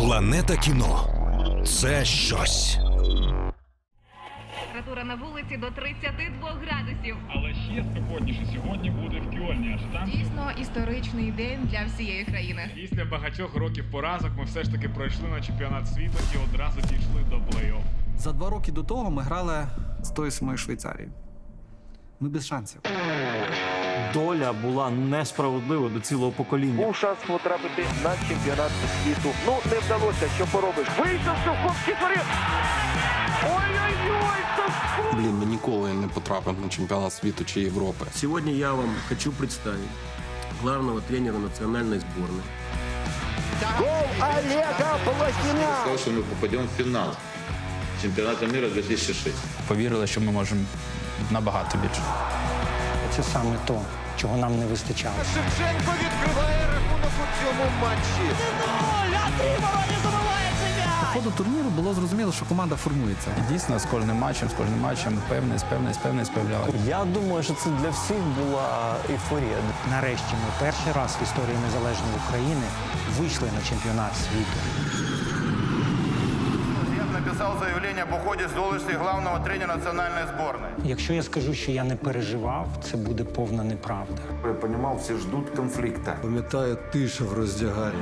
Планета кіно це щось. Температура на вулиці до 32 градусів. Але ще спекотніше сьогодні буде в Кьольні, аж там Дійсно історичний день для всієї країни. після багатьох років поразок ми все ж таки пройшли на чемпіонат світу і одразу дійшли до плей-офф. За два роки до того ми грали з тої самої Швейцарії. Ми без шансів. Доля була несправедлива до цілого покоління. Був шанс потрапити на чемпіонат світу. Ну, не вдалося, що поробиш. Вийшов Суховський творив. Ой-ой-ой! Блін, ми ніколи не потрапимо на чемпіонат світу чи Європи. Сегодня я вам хочу представить главного тренера национальной сборной. Гол Олега Полосіна! сказал, что мы попадем в финал чемпионата мира 2006. повірили, що ми можемо набагато більше. Це саме то, чого нам не вистачало. Шевченко відкриває рахунок у цьому матчі. По ходу турніру було зрозуміло, що команда формується. І дійсно з кожним матчем, з кожним матчем певний, певний, певний справляли. Я думаю, що це для всіх була ейфорія. Нарешті ми перший раз в історії незалежної України вийшли на чемпіонат світу. Я написав заявлення об ході з должності главного тренера національної збірної. Якщо я скажу, що я не переживав, це буде повна неправда. Я понімав всі ждуть конфлікта. Пам'ятаю тиша в роздягарі.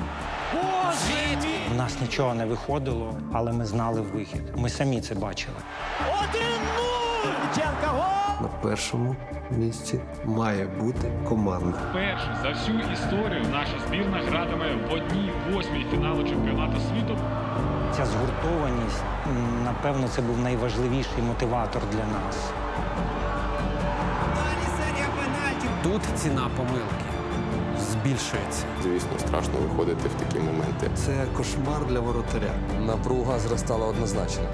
У нас нічого не виходило, але ми знали вихід. Ми самі це бачили. На першому місці має бути команда. Перше за всю історію наша збірна гратиме в одній восьмій фіналу чемпіонату світу. Ця згуртованість, напевно, це був найважливіший мотиватор для нас. Тут ціна помилки збільшується. Звісно, страшно виходити в такі моменти. Це кошмар для воротаря. Напруга зростала однозначно.